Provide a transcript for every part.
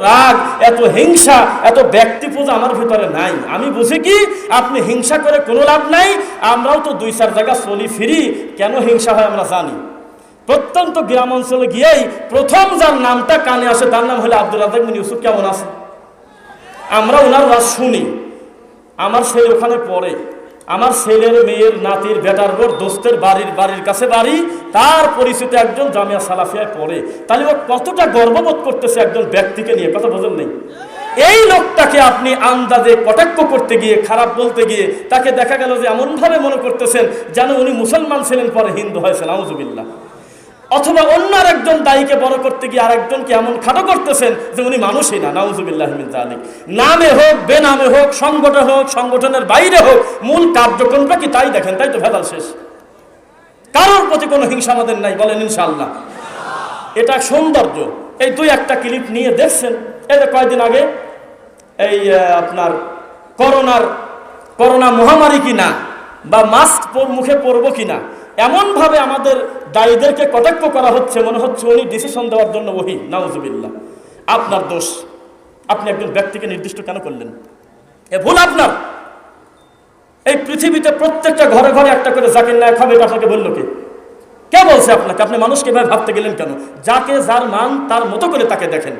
রাগ, এত হিংসা, এত ব্যক্তি পূজা আমার ভিতরে নাই। আমি বুঝি কি? আপনি হিংসা করে কোনো লাভ নাই। আমরাও তো দুই চার জায়গা চলি ফিরি। কেন হিংসা হয় আমরা জানি। প্রত্যন্ত গ্রাম অঞ্চলে গিয়েই প্রথম যার নামটা কানে আসে, তার নাম হলো আব্দুল রাজাক মিন ইউসুফ। কেমন আছে? আমরা ওনার ওয়াজ শুনি। আমার ছেলে ওখানে পড়ে। আমার ছেলের মেয়ের নাতির বেটার বোর দোস্তের বাড়ির বাড়ির কাছে বাড়ি, তার পরিচিত একজন জামিয়া সালাফিয়ায় পড়ে। তাহলে ও কতটা গর্ববোধ করতেছে একজন ব্যক্তিকে নিয়ে, কথা বোঝেন নেই? এই লোকটাকে আপনি আন্দাজে কটাক্ষ করতে গিয়ে, খারাপ বলতে গিয়ে, তাকে দেখা গেল যে এমনভাবে মনে করতেছেন যেন উনি মুসলমান ছিলেন পরে হিন্দু হয়েছেন আউজুবিল্লাহ অথবা অন্য আরেকজন দায়ীকে বড় করতে গিয়ে আরেকজনকে এমন খাটো করতেছেন যে উনি মানুষই না, নাউজুবিল্লাহ মিন জালিক নামে হোক, বেনামে হোক সংগঠন হোক, সংগঠনের বাইরে হোক, মূল কার্যক্রমটা কি তাই দেখেন? তাই তো ভেদাল শেষ। কারোর প্রতি কোনো হিংসা আমাদের নাই, বলেন ইনশাআল্লাহ। এটা সৌন্দর্য। এই দুই একটা ক্লিপ নিয়ে দেখছেন। এই যে কয়েকদিন আগে এই আপনার করোনার, করোনা মহামারী কিনা বা মাস্ক মুখে পরবো কিনা, এমনভাবে আমাদের দায়ীদেরকে কটাক্ষ করা হচ্ছে, মনে হচ্ছে উনি ডিসিশন দেওয়ার জন্য ওহি। নাউজুবিল্লাহ। আপনার দোষ। আপনি একজন ব্যক্তিকে নির্দিষ্ট কেন করলেন? এ ভুল আপনার। এই পৃথিবীতে প্রত্যেকটা ঘরে ঘরে একটা করে জাকির নায়ক হবে, এটা আপনাকে বলল কে? কে বলছে আপনাকে? আপনি মানুষকে এভাবে ভাবতে গেলেন কেন? যাকে যার মান, তার মতো করে তাকে দেখেন।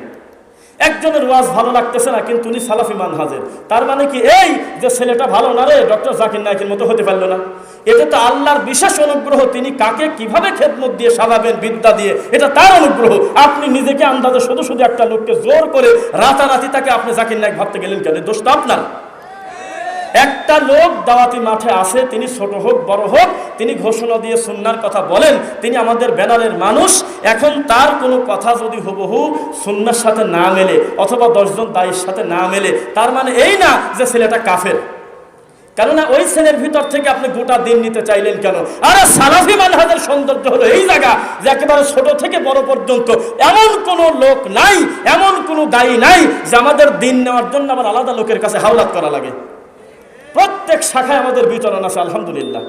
একজনের ওয়াজ ভালো লাগতেছে না, কিন্তু উনি সালাফি মান হাজের তার মানে কি এই যে ছেলেটা ভালো না রে, ডক্টর জাকির নায়কের মতো হতে পারল না। এটা তো আল্লাহর বিশেষ অনুগ্রহ, তিনি কাকে কীভাবে খেদমত দিয়ে সাজাবেন বিদ্যা দিয়ে, এটা তার অনুগ্রহ। আপনি নিজেকে আন্দাজে শুধু শুধু একটা লোককে জোর করে রাতারাতি তাকে আপনি জাকির নায়ক ভাবতে গেলেন কেন? দোষটা আপনার। একটা লোক দাওয়াতি মাঠে আসে তিনি ছোট হোক, বড় হোক, তিনি ঘোষণা দিয়ে সুন্নার কথা বলেন, তিনি আমাদের ব্যানারের মানুষ, এখন তার কোনো কথা যদি হুবহু সুন্নার সাথে না মেলে, অথবা দশজন দায়ের সাথে না মেলে, তার মানে এই না যে ছেলেটা কাফের। কেননা ওই ছেলের ভিতর থেকে আপনি গোটা দিন নিতে চাইলেন কেন? আরে সালাফি মানহাজের সৌন্দর্য হলো এই জায়গা যে একেবারে ছোট থেকে বড় পর্যন্ত। এমন কোনো লোক নাই, এমন কোনো দায়ী নাই যে আমাদের দিন নেওয়ার জন্য আবার আলাদা লোকের কাছে হাওলাত করা লাগে। প্রত্যেক শাখায় আমাদের বিতরণ আছে, আলহামদুলিল্লাহ।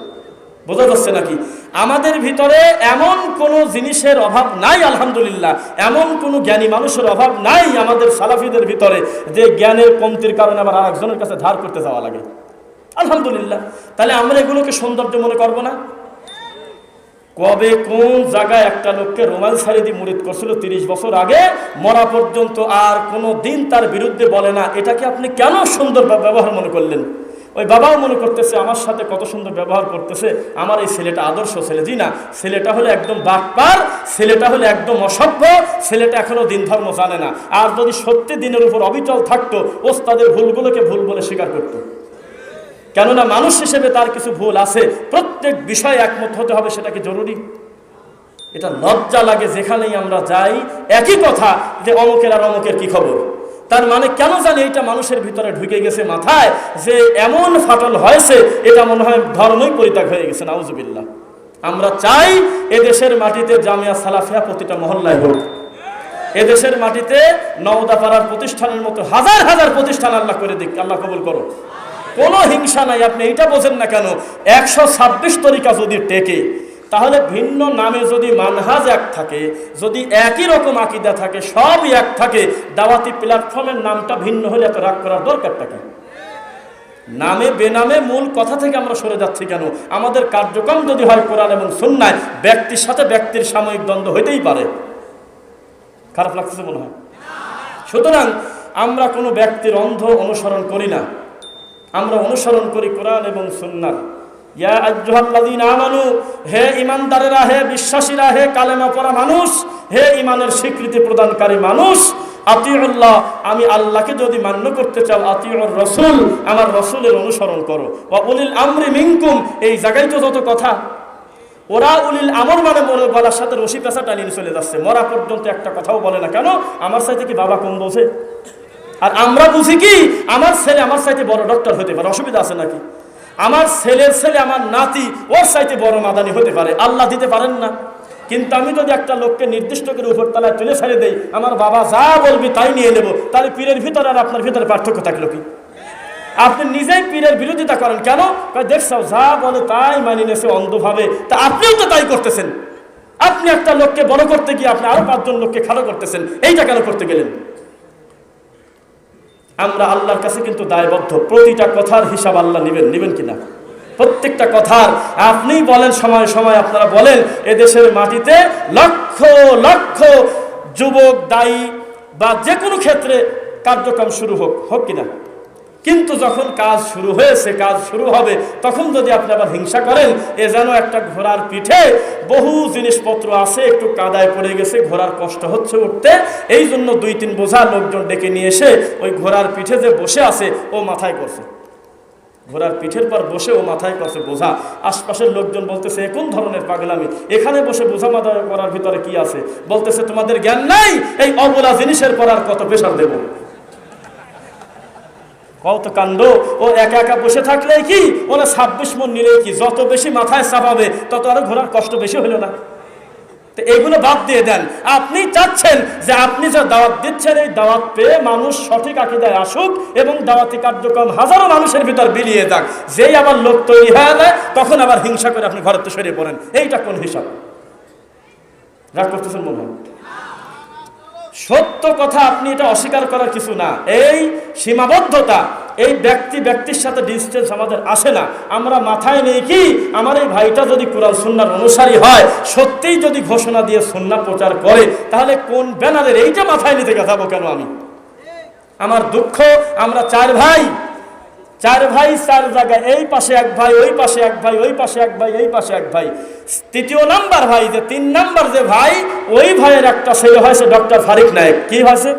বোঝা যাচ্ছে নাকি? আমাদের ভিতরে এমন কোনো জিনিসের অভাব নাই, আলহামদুলিল্লাহ। এমন কোনো জ্ঞানী মানুষের অভাব নাই আমাদের সালাফিদের ভিতরে যে জ্ঞানের কমতির কারণে আবার আরেকজনের কাছে ধার করতে যাওয়া লাগে। আলহামদুলিল্লাহ। তাহলে আমরা এগুলোকে সৌন্দর্য মনে করব না? কবে কোন জায়গায় একটা লোককে রোমাল দিয়ে মুড়িদ করছিল তিরিশ বছর আগে, মরা পর্যন্ত আর কোনো দিন তার বিরুদ্ধে বলে না। এটাকে আপনি কেন সুন্দর ব্যবহার মনে করলেন? ওই বাবাও মনে করতেছে, আমার সাথে কত সুন্দর ব্যবহার করতেছে। আমার এই ছেলেটা আদর্শ ছেলে। জি না, ছেলেটা হলো একদম বাটপার, ছেলেটা হলো একদম অসভ্য, ছেলেটা এখনও দিন ধর্ম জানে না। আর যদি সত্যি দিনের উপর অবিচল থাকতো, ওস্তাদের ভুলগুলোকে ভুল বলে স্বীকার করতো। কেননা মানুষ হিসেবে তার কিছু ভুল আছে, প্রত্যেক বিষয়ে একমত হতে হবে, সেটা কি জরুরি? এটা লজ্জা লাগে যেখানেই আমরা যাই, একই কথা যে অমুকের আর অমুকের কি খবর? তার মানে কেন জানি এটা মানুষের ভিতরে ঢুকে গেছে মাথায় যে এমন ফাটল হয়েছে, এটা মনে হয় ধর্মই পরিত্যাগ হয়ে গেছে, নাউজুবিল্লাহ। আমরা চাই এদেশের মাটিতে জামিয়া সালাফিয়া প্রতিটা মহল্লায় হোক। এদেশের মাটিতে নওদাপাড়ার প্রতিষ্ঠানের মতো হাজার হাজার প্রতিষ্ঠান আল্লাহ করে দিক, আল্লাহ কবুল করো কোনো হিংসা নাই, আপনি এটা বোঝেন না কেন? একশো ছাব্বিশ তরিকা যদি টেকে তাহলে ভিন্ন নামে যদি মানহাজ এক থাকে, যদি একই রকম আকিদা থাকে, সবই এক থাকে, দাওয়াতি প্ল্যাটফর্মের নামটা ভিন্ন হলে এত রাগ করার দরকারটা কি? নামে, বেনামে মূল কথা থেকে আমরা সরে যাচ্ছি কেন? আমাদের কার্যক্রম যদি হয় কোরআন এবং সুন্নায়, ব্যক্তির সাথে ব্যক্তির সাময়িক দ্বন্দ্ব হইতেই পারে। খারাপ লাগতেছে মনে হয়। সুতরাং আমরা কোনো ব্যক্তির অন্ধ অনুসরণ করি না। আমরা অনুসরণ করি কোরআন এবং সুন্নার। হে ইমানদারেরা হে বিশ্বাসীরা, হে কালেমা পড়া মানুষ, হে ইমানের স্বীকৃতি প্রদানকারী মানুষ, আতিউল্লাহ, আমি আল্লাহকে যদি মান্য করতে চাও, আতিউর রসুল, আমার রসুলের অনুসরণ করো। বা উলিল আমরি মিনকুম, এই জায়গায় তো যত কথা। ওরা উলিল আমর মানে মনে গলার সাথে রশি পেশা টানিয়ে চলে যাচ্ছে। মরা পর্যন্ত একটা কথাও বলে না। কেন? আমার সাথে কি বাবা কম বলছে? আর আমরা বুঝি কি? আমার ছেলে আমার সাথে বড় ডক্টর হতে পারে। অসুবিধা আছে নাকি? আমার ছেলের ছেলে, আমার নাতি, ওর সাইতে বড় মাদানি হতে পারে। আল্লাহ দিতে পারেন না। কিন্তু আমি যদি একটা লোককে নির্দিষ্ট করে উপর তলায় তুলে ছেড়ে দেই, আমার বাবা যা বলবি তাই নিয়ে নেব। তাহলে পীরের ভিতরে আর আপনার ভিতরে পার্থক্য থাকল কি? আপনি নিজেই পীরের বিরোধিতা করেন কেন? কয় দেখছ যা বলে তাই মানি নেছে অন্ধভাবে। তা আপনিও তো তাই করতেছেন। আপনি একটা লোককে বড় করতে গিয়ে আপনি আরও পাঁচজন লোককে খালো করতেছেন। এইটা কেন করতে গেলেন? আমরা আল্লাহর কাছে কিন্তু দায়বদ্ধ। প্রতিটা কথার হিসাব আল্লাহ নেবেন নেবেন কিনা? প্রত্যেকটা কথার আপনি বলেন, সময় সময় আপনারা বলেন, এদেশের মাটিতে লক্ষ লক্ষ যুবক, দায়ী বা যে কোনো ক্ষেত্রে কার্যক্রম শুরু হোক হোক কিনা? কিন্তু যখন কাজ শুরু হয়েছে, কাজ শুরু হবে, তখন যদি আপনি আবার হিংসা করেন, এ যেন একটা ঘোড়ার পিঠে বহু জিনিসপত্র আছে, একটু কাদায় পড়ে গেছে, ঘোড়ার কষ্ট হচ্ছে উঠতে, এই জন্য দুই তিন বোঝা লোকজন ডেকে নিয়ে এসে ওই ঘোড়ার পিঠে যে বসে আছে, ও মাথায় করছে। ঘোড়ার পিঠের পর বসে ও মাথায় করছে বোঝা। আশপাশের লোকজন বলতেছে কোন ধরনের পাগলামি? এখানে বসে বোঝা মাথা করার ভিতরে কি আছে? বলতেছে, তোমাদের জ্ঞান নাই, এই অবলা জিনিসের পর আর কত প্রেশার দেবো? কত কাণ্ড ও একা একা বসে থাকলে কি? ওরা ছাব্বিশ মন নিলে কি? যত বেশি মাথায় চাপাবে, তত আরও ঘোরার কষ্ট বেশি হলো না। তো এগুলো বাদ দিয়ে দেন। আপনি চাচ্ছেন যে আপনি যে দাওয়াত দিচ্ছেন, এই দাওয়াত পেয়ে মানুষ সঠিক আকিদায় আসুক এবং দাওয়াতি কার্যক্রম হাজারো মানুষের ভিতর বিলিয়ে যাক। যেই আবার লোক তৈরি হয়ে যায় তখন আবার হিংসা করে আপনি ঘরের তো সরিয়ে পড়েন। এইটা কোন হিসাব? রাগ করতেছেন মনে হয়? সত্য কথা আপনি এটা অস্বীকার করার কিছু না। এই সীমাবদ্ধতা, এই ব্যক্তি ব্যক্তির সাথে ডিস্টেন্স আমাদের আসে না। আমরা মাথায় নেই কি, আমার এই ভাইটা যদি কোরআন সুন্নার অনুসারী হয়, সত্যিই যদি ঘোষণা দিয়ে সুন্না প্রচার করে, তাহলে কোন ব্যানারের এইটা মাথায় নিতে কথা কেন আমি? আমার দুঃখ, আমরা চার ভাই চার ভাই, চার জায়গায়, এই পাশে এক ভাই, ওই পাশে এক ভাই, ওই পাশে এক ভাই, এই পাশে এক ভাই। তৃতীয় নাম্বার ভাই, যে তিন নাম্বার যে ভাই, ওই ভাইয়ের একটা ছেলে হয়েছে ডক্টর ফারিক নায়ক। কি হয়েছে?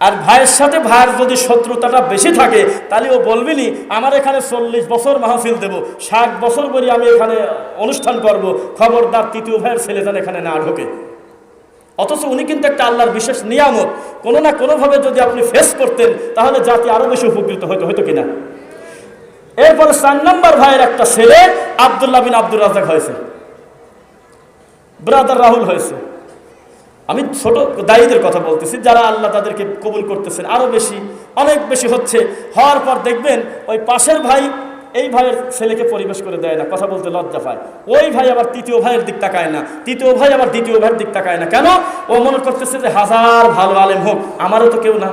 আর ভাইয়ের সাথে ভাইয়ের যদি শত্রুতাটা বেশি থাকে, তাহলে ও বলবিনি আমার এখানে চল্লিশ বছর মাহফিল দেব, ষাট বছর বলি আমি এখানে অনুষ্ঠান করব, খবরদার তৃতীয় ভাইয়ের ছেলে যেন এখানে না ঢোকে। অথচ উনি কিন্তু একটা আল্লাহর বিশেষ নিয়ামত। কোনো না কোনোভাবে যদি আপনি ফেস করতেন, তাহলে জাতি আরও বেশি উপকৃত হইতো হয়তো কিনা। এরপরে চার নম্বর ভাইয়ের একটা ছেলে, আবদুল্লাহ বিন আব্দুল রাজাক হয়েছে। ব্রাদার রাহুল হয়েছে। আমি ছোট দায়ীদের কথা বলতেছি, যারা আল্লাহ তাদেরকে কবুল করতেছেন, আরও বেশি, অনেক বেশি হচ্ছে। হওয়ার পর দেখবেন, ওই পাশের ভাই এই ভাইয়ের ছেলেকে পরিবেশ করে দেয় না, কথা বলতে লজ্জা পায়। ওই ভাই আবার তৃতীয় ভাইয়ের দিক তাকায় না, তৃতীয় ভাই আবার দ্বিতীয় ভাইয়ের দিক তাকায় না। কেন? ও মনে করতেছে যে হাজার ভালো আলেম হোক, আমারও তো কেউ না।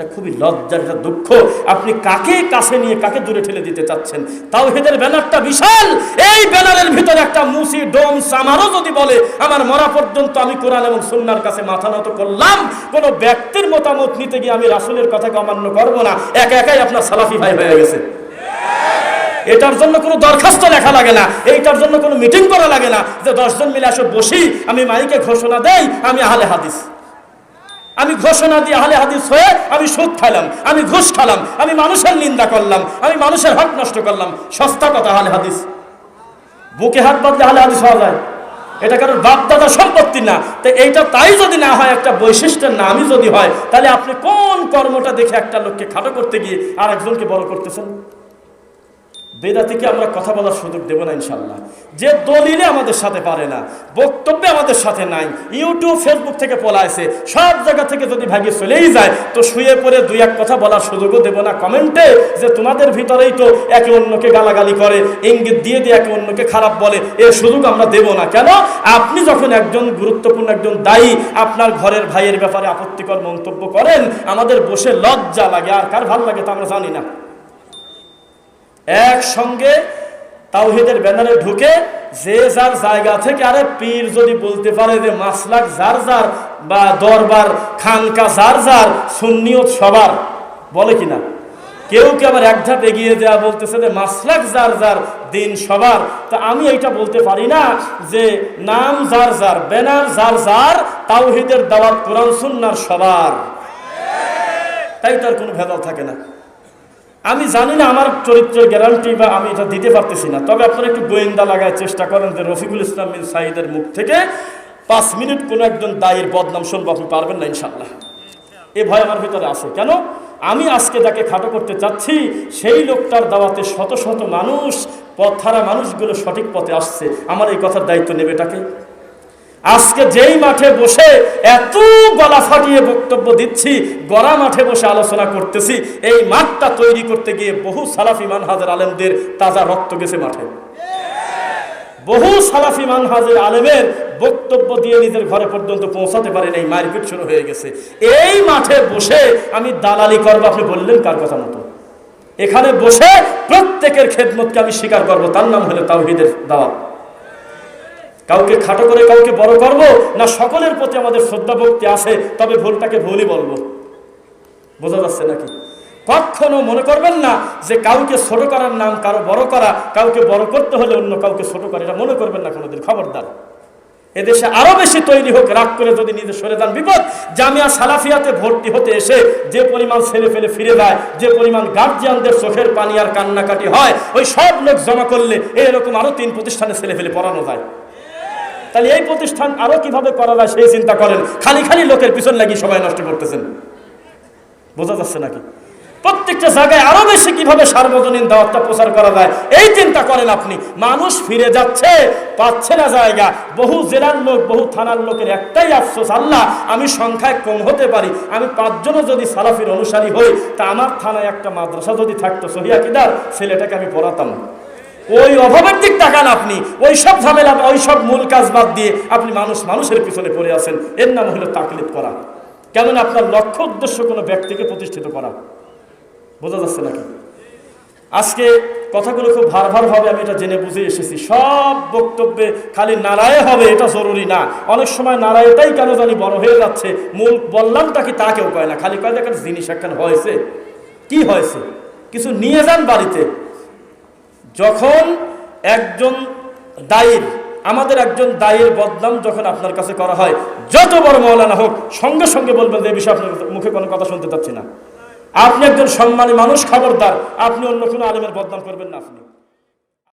এটা খুবই লজ্জার, এটা দুঃখ। আপনি কাকে কাছে নিয়ে, কাকে দূরে ঠেলে দিতে চাচ্ছেন? তাও হেদের ব্যানারটা বিশাল। এই ব্যানারের ভিতরে একটা মুসি ডোম সামারও যদি বলে, আমার মরা পর্যন্ত আমি কোরআন এবং সুন্নার কাছে মাথা নত করলাম। কোন ব্যক্তির মতামত নিতে গিয়ে আমি রাসুলের কথাকে অমান্য করব না। একা একাই আপনার সালাফি ভাই হয়ে গেছে। এটার জন্য কোনো দরখাস্ত লেখা লাগে না। এইটার জন্য কোনো মিটিং করা লাগে না যে দশজন মিলে আসো, বসি, আমি মাইকে ঘোষণা দেই, আমি আহলে হাদিস। আমি ঘোষণা দিয়ে আহলে হাদিস হয়ে আমি সুদ খাইলাম, আমি ঘুষ খালাম আমি মানুষের নিন্দা করলাম, আমি মানুষের হক নষ্ট করলাম। সস্তা কথা আহলে হাদিস। বুকে হাত বাঁধলে আহলে হাদিস হওয়া যায়। এটা কারোর বাপ দাদা সম্পত্তি না। তো এইটা তাই যদি না হয়, একটা বৈশিষ্ট্যের নামই যদি হয়, তাহলে আপনি কোন কর্মটা দেখে একটা লোককে খাটো করতে গিয়ে আর একজনকে বড় করতেছেন? বেদা থেকে আমরা কথা বলার সুযোগ দেবো না ইনশাল্লাহ যে দলিলে আমাদের সাথে পারে না, বক্তব্যে আমাদের সাথে নাই, ইউটিউব, ফেসবুক থেকে পলাইছে সব জায়গা থেকে যদি ভাগিয়ে চলেই যায়, তো শুয়ে পড়ে দুই এক কথা বলার সুযোগও দেবো না কমেন্টে যে তোমাদের ভিতরেই তো একে অন্যকে গালাগালি করে, ইঙ্গিত দিয়ে দিয়ে একে অন্যকে খারাপ বলে এর সুযোগ আমরা দেব না। কেন? আপনি যখন একজন গুরুত্বপূর্ণ, একজন দায়ী, আপনার ঘরের ভাইয়ের ব্যাপারে আপত্তিকর মন্তব্য করেন, আমাদের বসে লজ্জা লাগে, আর কার ভালো লাগে তা আমরা জানি না। একসঙ্গে তাওহিদের ব্যানারে ঢুকে যে যার জায়গা থেকে, আরে পীর যদি বলতে পারে যে মাসলাক যার যার বা দরবার, খানকা যার যার, সুন্নিয়ত সবার, বলে কিনা? কেউ কি আবার এক ধাপ এগিয়ে দেওয়া বলতেছে যে মাসলাক যার যার, দিন সবার? তা আমি এইটা বলতে পারি না যে নাম যার যার, ব্যানার যার যার, তাওহিদের দাওয়াত কোরআন সুন্নার সবার। তাই তার কোনো ভেদাল থাকে না। আমি জানি না আমার চরিত্রের গ্যারান্টি বা আমি এটা দিতে পারতেছি না। তবে আপনারা একটু গোয়েন্দা লাগায় চেষ্টা করেন যে রফিকুল ইসলাম বিন সাইদের মুখ থেকে পাঁচ মিনিট কোনো একজন দায়ের বদনাম শুনব, আপনি পারবেন না ইনশাল্লাহ এ ভয় আমার ভিতরে আছে। কেন? আমি আজকে যাকে খাটো করতে চাচ্ছি, সেই লোকটার দাওয়াতে শত শত মানুষ, পথহারা মানুষগুলো সঠিক পথে আসছে। আমার এই কথার দায়িত্ব নেবে এটাকে। আজকে যেই মাঠে বসে এত গলা ফাটিয়ে বক্তব্য দিচ্ছি, গড়া মাঠে বসে আলোচনা করতেছি, এই মাঠটা তৈরি করতে গিয়ে বহু সালাফি মানহাজের আলেমদের তাজা রক্ত গেছে মাঠে। বহু সালাফি মানহাজের আলেমের বক্তব্য দিয়ে নিজের ঘরে পর্যন্ত পৌঁছাতে পারেন, এই মারপিট শুরু হয়ে গেছে। এই মাঠে বসে আমি দালালি করব, আপনি বললেন কার কথা মতো? এখানে বসে প্রত্যেকের খেদমতকে আমি স্বীকার করব, তার নাম হলো তাওহিদের দাওয়াত। কাউকে খাটো করে কাউকে বড় করব? না সকলের প্রতি আমাদের শ্রদ্ধা ভক্তি আসে তবে ভুলটাকে ভুলই বলব। বোঝা যাচ্ছে নাকি? কখনো মনে করবেন না যে কাউকে ছোট করার নাম কারও বড় করা, কাউকে বড় করতে হলে অন্য কাউকে ছোট করে। এটা মনে করবেন না কোনোদিন। খবরদার। এদেশে আরও বেশি তৈরি হোক, রাগ করে যদি নিজে সরে যান। বিপদ! জামিয়া সালাফিয়াতে ভর্তি হতে এসে যে পরিমাণ ছেলে ফেলে ফিরে যায়, যে পরিমাণ গার্জিয়ানদের চোখের পানি আর কান্নাকাটি হয়, ওই সব লোক জমা করলে এরকম আরও তিন প্রতিষ্ঠানে ছেলে ফেলে পড়ানো যায়। তাহলে এই প্রতিষ্ঠান আরও কীভাবে করা যায় সেই চিন্তা করেন। খালি খালি লোকের পিছন লাগিয়ে সবাই নষ্ট করতেছেন। বোঝা যাচ্ছে নাকি? প্রত্যেকটা জায়গায় আরও বেশি কীভাবে সার্বজনীন দাওয়াতটা প্রচার করা যায়, এই চিন্তা করেন আপনি। মানুষ ফিরে যাচ্ছে, পাচ্ছে না জায়গা। বহু জেলার লোক, বহু থানার লোকের একটাই আফসোস, আল্লাহ, আমি সংখ্যায় কম হতে পারি। আমি পাঁচজনও যদি সালাফির অনুসারী হই, তা আমার থানায় একটা মাদ্রাসা যদি থাকতো, সহিয়া কিদার, ছেলেটাকে আমি পড়াতাম। ওই অভাবের দিক তাকান আপনি, ওই সব ঝামেলা, ওই সব মূল কাজ বাদ দিয়ে আপনি মানুষ, মানুষের পিছনে পড়ে আছেন। এর নাম হলো তাকলিদ করা। কেননা আপনার লক্ষ্য উদ্দেশ্য কোনো ব্যক্তিকে প্রতিষ্ঠিত করা। বোঝা যাচ্ছে নাকি? আজকে কথাগুলো খুব ভার ভার হবে আমি এটা জেনে বুঝে এসেছি। সব বক্তব্যে খালি নারায় হবে, এটা জরুরি না। অনেক সময় নারায়টাই কেন জানি বড় হয়ে যাচ্ছে। মূল বললামটা কি তা কেউ কয় না। খালি কয় জিনিস একখান হয়েছে। কি হয়েছে? কিছু নিয়ে যান বাড়িতে। যখন একজন দায়ের, আমাদের একজন দায়ের বদনাম যখন আপনার কাছে করা হয়, যত বড় মৌলানা হোক, সঙ্গে সঙ্গে বলবেন যে বিষয়ে আপনার মুখে কোনো কথা শুনতে পাচ্ছি না। আপনি একজন সম্মানী মানুষ, খবরদার। আপনি অন্য কোনো আলেমের বদনাম করবেন না আপনি।